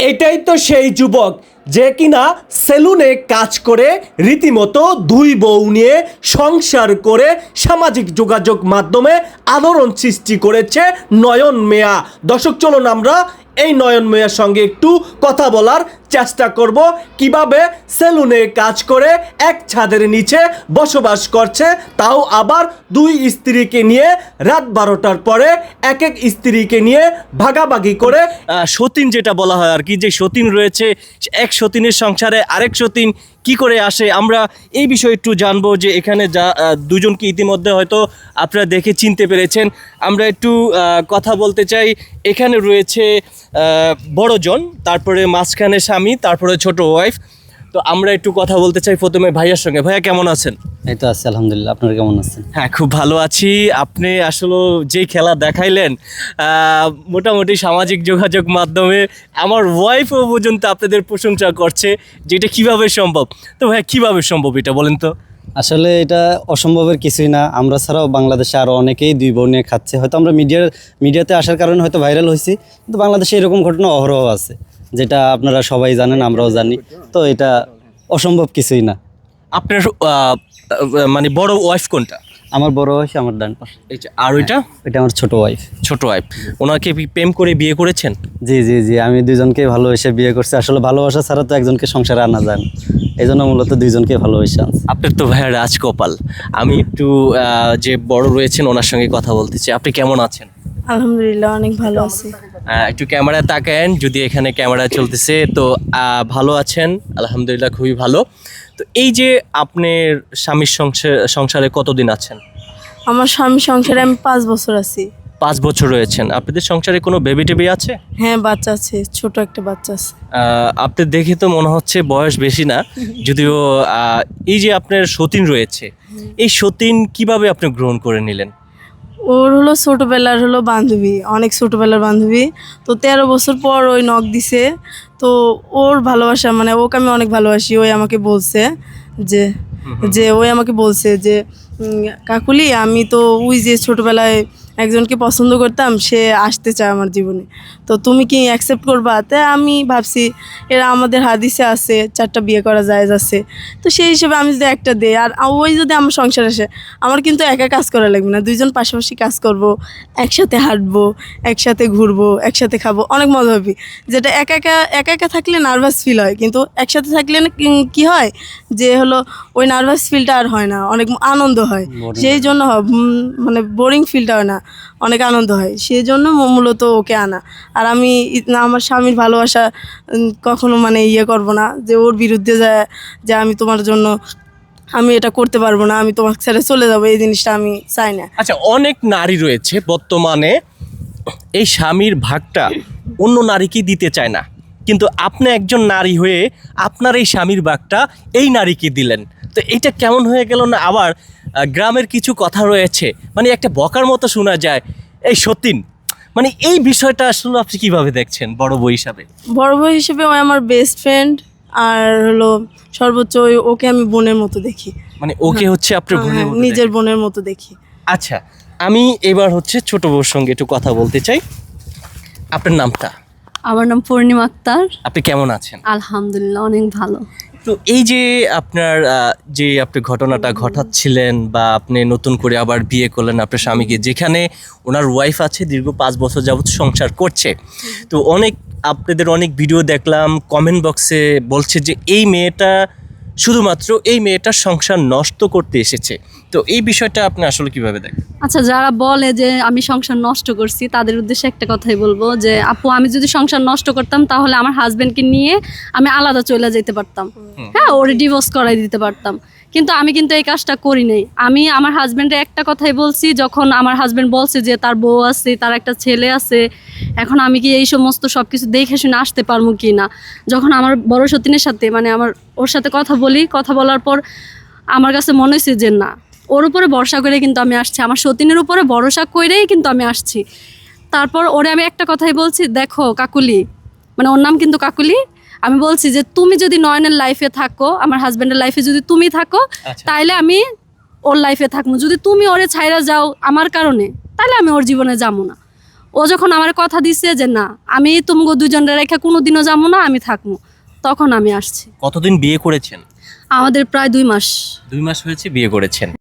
এটাই তো সেই যুবক। যে কিনা সেলুনে কাজ করে, রীতিমতো দুই বউ নিয়ে সংসার করে সামাজিক যোগাযোগ মাধ্যমে আলোড়ন সৃষ্টি করেছে নয়ন মেয়া। দর্শক, চলুন আমরা এই নয়ন মেয়ার সঙ্গে একটু কথা বলার চেষ্টা করব। কীভাবে সেলুনে কাজ করে এক ছাদের নিচে বসবাস করছে, তাও আবার দুই স্ত্রীকে নিয়ে রাত বারোটার পরে এক এক স্ত্রীকে নিয়ে ভাগাভাগি করে সতীন যেটা বলা হয় আর কি, যে সতীন রয়েছে এক সতীনের সংসারে আরেক সতীন কি করে আসে? আমরা এই বিষয়ে একটু জানব যে এখানে যা দুজনকে ইতিমধ্যে হয়তো আপনারা দেখে চিনতে পেরেছেন। আমরা একটু কথা বলতে চাই। এখানে রয়েছে বড়জন, তারপরে মাঝখানে স্বামী, তারপরে ছোট ওয়াইফ তো আমরা একটু কথা বলতে চাই প্রথমে ভাইয়ার সঙ্গে। ভাইয়া কেমন আছেন? এই তো আছি আলহামদুলিল্লাহ। আপনারা কেমন আছেন? হ্যাঁ খুব ভালো আছি। আপনি আসলে যে খেলা দেখাইলেন আহ, মোটামুটি সামাজিক যোগাযোগ মাধ্যমে আমার ওয়াইফও পর্যন্ত আপনাদের প্রশংসা করছে যে এটা কীভাবে সম্ভব। তো ভাইয়া কীভাবে সম্ভব এটা বলেন তো? আসলে এটা অসম্ভবের কিছুই না। আমরা ছাড়াও বাংলাদেশে আরও অনেকেই দুই বোন নিয়ে খাচ্ছে। হয়তো আমরা মিডিয়ার মিডিয়াতে আসার কারণে হয়তো ভাইরাল হয়েছি। কিন্তু বাংলাদেশে এরকম ঘটনা অহরহ আছে। যেটা আপনারা সবাই জানেন আমরাও জানি। তো এটা অসম্ভব কিছুই না। আপনার মানে বড় ওয়াইফ কোনটা? আমার বড় ওয়াইফ আমার ডান পাশে। এই যে আর ওইটা? এটা আমার ছোট ওয়াইফ ছোট ওয়াইফ ওনাকে প্রেম করে বিয়ে করেছেন? জি জি জি আমি দুজনকে ভালোবেসে বিয়ে করছি। আসলে ভালোবাসা ছাড়া তো একজনকে সংসারে আনা যায় এই জন্য মূলত দুইজনকে ভালোবেসে আনছি। আপনার তো ভাইয়া রাজকপাল। আমি একটু যে বড় রয়েছেন ওনার সঙ্গে কথা বলতে চাই। আপনি কেমন আছেন? আলহামদুলিল্লাহ অনেক ভালো আছি। একটু ক্যামেরা তাকায়েন যদি এখানে ক্যামেরা চলতেছে তো ভালো আছেন? আলহামদুলিল্লাহ খুবই ভালো। তো এই যে আপনার স্বামীর সংসার সংসারে কতদিন আছেন? আমার স্বামী সংসারে আমি পাঁচ বছর আছি। পাঁচ বছর রয়েছেন। আপনাদের সংসারে কোনো বেবি টেবি আছে? হ্যাঁ বাচ্চা আছে ছোট একটা বাচ্চা আছে। আপনি দেখে তো মনে হচ্ছে বয়স বেশি না যদিও এই যে আপনার সতীন রয়েছে এই সতীন কীভাবে আপনি গ্রহণ করে নিলেন? ওর হলো ছোটোবেলার হলো বান্ধবী অনেক ছোটোবেলার বান্ধবী। তো তেরো বছর পর ওই নখ দিছে। তো ওর ভালোবাসা মানে ওকে আমি অনেক ভালোবাসি ওই আমাকে বলছে যে যে ওই আমাকে বলছে যে কাকুলি আমি তো ওই যে ছোটোবেলায় একজনকে পছন্দ করতাম সে আসতে চায় আমার জীবনে। তো তুমি কি অ্যাকসেপ্ট করবা? তাই আমি ভাবছি এরা আমাদের হাদিসে আছে চারটা বিয়ে করা যায় আছে। তো সেই হিসেবে আমি যদি একটা দেই আর ওই যদি আমার সংসার আসে আমার কিন্তু একা কাজ করা লাগবে না। দুইজন পাশাপাশি কাজ করব একসাথে হাঁটবো একসাথে ঘুরবো একসাথে খাব অনেক মজা হবে। যেটা একা একা একা একা থাকলে নার্ভাস ফিল হয় কিন্তু একসাথে থাকলে কি হয়? যে হলো ওই নার্ভাস ফিলটা আর হয় না অনেক আনন্দ হয়। সেই জন্য মানে বোরিং ফিলটা হয় না। অনেক আনন্দ হয়। সেই জন্য মূলত ওকে আনা। আর আমি আমার স্বামীর ভালোবাসা কখনো মানে ইয়ে করব না। যে ওর বিরুদ্ধে যায় যে আমি তোমার জন্য, আমি এটা করতে পারব না, আমি তোমার ছেড়ে চলে যাব, এই জিনিসটা আমি চাই না। আচ্ছা অনেক নারী রয়েছে বর্তমানে, এই স্বামীর ভাগটা অন্য নারীকে দিতে চায় না। কিন্তু আপনি একজন নারী হয়ে আপনার এই স্বামীর ভাগটা এই নারীকে দিলেন। তো এটা কেমন হয়ে গেল না? আবার গ্রামের কিছু কথা রয়েছে। মানে একটা বকার মতো শোনা যায়। এই সতীন মানে এই বিষয়টা আসলে আপনি কীভাবে দেখছেন বড় বই হিসাবে? বড় ভাই হিসেবে ও আমার বেস্ট ফ্রেন্ড আর হলো সর্বোচ্চ ওই- ওকে আমি বোনের মতো দেখি। মানে ওকে হচ্ছে আপনার বোনের হ্যাঁ, মতো নিজের বোনের মতো দেখি। আচ্ছা আমি এবার হচ্ছে ছোট বউর সঙ্গে একটু কথা বলতে চাই। আপনার নামটা? আমার নাম পূর্ণিমা আক্তার। আপনি কেমন আছেন? আলহামদুলিল্লাহ অনেক ভালো। তো এই যে আপনার যে আপনি ঘটনাটা ঘটাচ্ছিলেন বা আপনি নতুন করে আবার বিয়ে করলেন আপনার স্বামীকে, যেখানে ওনার ওয়াইফ আছে, দীর্ঘ পাঁচ বছর যাবৎ সংসার করছে। তো অনেক, আপনাদের অনেক ভিডিও দেখলাম কমেন্ট বক্সে বলছে যে, এই মেয়েটা শুধুমাত্র এই মেয়েটার সংসার নষ্ট করতে এসেছে। তো এই বিষয়টা আপনি আসলে কীভাবে দেখেন? আচ্ছা যারা বলে যে আমি সংসার নষ্ট করছি তাদের উদ্দেশ্যে একটা কথাই বলব যে আপু আমি যদি সংসার নষ্ট করতাম তাহলে আমার হাজবেন্ডকে নিয়ে আমি আলাদা চলে যেতে পারতাম। হ্যাঁ ওরে ডিভোর্স করাই দিতে পারতাম। কিন্তু আমি কিন্তু এই কাজটা করি নাই। আমি আমার হাজবেন্ডে একটা কথাই বলছি যখন আমার হাজবেন্ড বলছে যে তার বউ আছে তার একটা ছেলে আছে এখন আমি কি এই সমস্ত সব কিছু দেখে শুনে আসতে পারব কি না? যখন আমার বড় সতীনের সাথে মানে আমার ওর সাথে কথা বলি কথা বলার পর আমার কাছে মনে হয়েছে যে না ওর উপরে ভরসা করে কিন্তু আমি আসছি। আমার সতীনের উপরে ভরসা করেই কিন্তু আমি আসছি। তারপর ওরে আমি একটা কথাই বলছি দেখো কাকুলি মানে ওর নাম কিন্তু কাকুলি আমি বলছি যে তুমি যদি নয়নের লাইফে থাকো আমার হাজব্যান্ডের লাইফে যদি তুমি থাকো আচ্ছা। তাইলে আমি ওর লাইফে থাকব। যদি তুমি ওরে ছাইরা যাও আমার কারণে তাহলে আমি ওর জীবনে যাব না। ও যখন আমার কথা দিছে যে না আমি তোমাকে দুজনের রেখে কোনোদিনও যাব না আমি থাকব তখন আমি আসছি। কতদিন বিয়ে করেছেন? আমাদের প্রায় দুই মাস। দুই মাস হয়েছে বিয়ে করেছেন।